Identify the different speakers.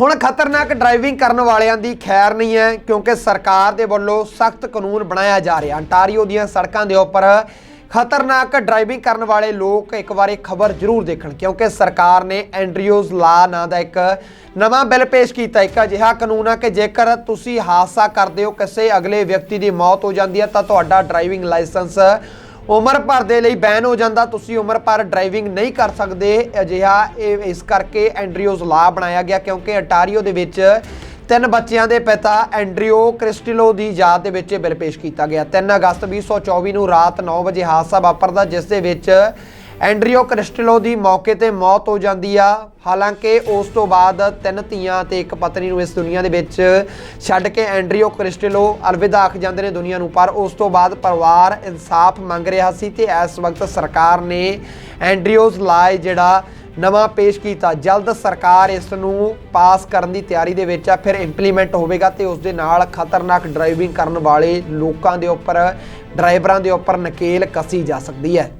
Speaker 1: ਹੁਣ ਖਤਰਨਾਕ ਡਰਾਈਵਿੰਗ ਕਰਨ ਵਾਲਿਆਂ ਦੀ ਖੈਰ ਨਹੀਂ ਹੈ, ਕਿਉਂਕਿ ਸਰਕਾਰ ਦੇ ਵੱਲੋਂ ਸਖਤ ਕਾਨੂੰਨ ਬਣਾਇਆ ਜਾ ਰਿਹਾ। ਅੰਟਾਰੀਓ ਦੀਆਂ ਸੜਕਾਂ ਦੇ ਉੱਪਰ ਖਤਰਨਾਕ ਡਰਾਈਵਿੰਗ ਕਰਨ ਵਾਲੇ ਲੋਕ ਇੱਕ ਵਾਰੀ ਖਬਰ ਜ਼ਰੂਰ ਦੇਖਣ, ਕਿਉਂਕਿ ਸਰਕਾਰ ਨੇ ਐਂਡਰੀਓਜ਼ ਲਾ ਨਾਂ ਦਾ ਇੱਕ ਨਵਾਂ ਬਿੱਲ ਪੇਸ਼ ਕੀਤਾ। ਇੱਕ ਅਜਿਹਾ ਕਾਨੂੰਨ ਆ ਕਿ ਜੇਕਰ ਤੁਸੀਂ ਹਾਦਸਾ ਕਰਦੇ ਹੋ, ਕਿਸੇ ਅਗਲੇ ਵਿਅਕਤੀ ਦੀ ਮੌਤ ਹੋ ਜਾਂਦੀ ਹੈ, ਤਾਂ ਤੁਹਾਡਾ ਡਰਾਈਵਿੰਗ ਲਾਇਸੈਂਸ ਉਮਰ ਭਰ ਦੇ ਲਈ ਬੈਨ ਹੋ ਜਾਂਦਾ, ਤੁਸੀਂ ਉਮਰ ਭਰ ਡਰਾਈਵਿੰਗ ਨਹੀਂ ਕਰ ਸਕਦੇ। ਅਜਿਹਾ ਇਹ, ਇਸ ਕਰਕੇ ਐਂਡਰੀਓਜ਼ ਲਾ ਬਣਾਇਆ ਗਿਆ, ਕਿਉਂਕਿ ਅਟਾਰੀਓ ਦੇ ਵਿੱਚ ਤਿੰਨ ਬੱਚਿਆਂ ਦੇ ਪਿਤਾ ਐਂਡਰੀਓ ਕ੍ਰਿਸਟਿਲੋ ਦੀ ਯਾਦ ਦੇ ਵਿੱਚ ਇਹ ਬਿੱਲ ਪੇਸ਼ ਕੀਤਾ ਗਿਆ। 3 ਅਗਸਤ 2024 ਨੂੰ ਰਾਤ 9 ਵਜੇ ਹਾਦਸਾ ਵਾਪਰਦਾ, ਜਿਸ ਦੇ ਵਿੱਚ ਐਂਡਰੀਓ ਕ੍ਰਿਸਟਲੋ ਦੀ ਮੌਕੇ ਤੇ ਮੌਤ ਹੋ ਜਾਂਦੀ ਆ। ਹਾਲਾਂਕਿ ਉਸ ਤੋਂ ਬਾਅਦ ਤਿੰਨ ਧੀਆਂ ਤੇ ਇੱਕ ਪਤਨੀ ਨੂੰ ਇਸ ਦੁਨੀਆ ਦੇ ਵਿੱਚ ਛੱਡ ਕੇ ਐਂਡਰੀਓ ਕ੍ਰਿਸਟਿਲੋ ਅਲਵਿਦਾ ਆਖ ਜਾਂਦੇ ਨੇ ਦੁਨੀਆ ਨੂੰ। ਪਰ ਉਸ ਤੋਂ ਬਾਅਦ ਪਰਿਵਾਰ ਇਨਸਾਫ ਮੰਗ ਰਿਹਾ ਸੀ ਤੇ ਇਸ ਵਕਤ ਸਰਕਾਰ ਨੇ ਐਂਡਰੀਓਜ਼ ਲਾਏ ਜਿਹੜਾ ਨਵਾਂ ਪੇਸ਼ ਕੀਤਾ। ਜਲਦ ਸਰਕਾਰ ਇਸ ਨੂੰ ਪਾਸ ਕਰਨ ਦੀ ਤਿਆਰੀ ਦੇ ਵਿੱਚ ਆ, ਫਿਰ ਇੰਪਲੀਮੈਂਟ ਹੋਵੇਗਾ ਤੇ ਉਸ ਦੇ ਨਾਲ ਖਤਰਨਾਕ ਡਰਾਈਵਿੰਗ ਕਰਨ ਵਾਲੇ ਲੋਕਾਂ ਦੇ ਉੱਪਰ, ਡਰਾਈਵਰਾਂ ਦੇ ਉੱਪਰ ਨਕੇਲ ਕਸੀ ਜਾ ਸਕਦੀ ਹੈ।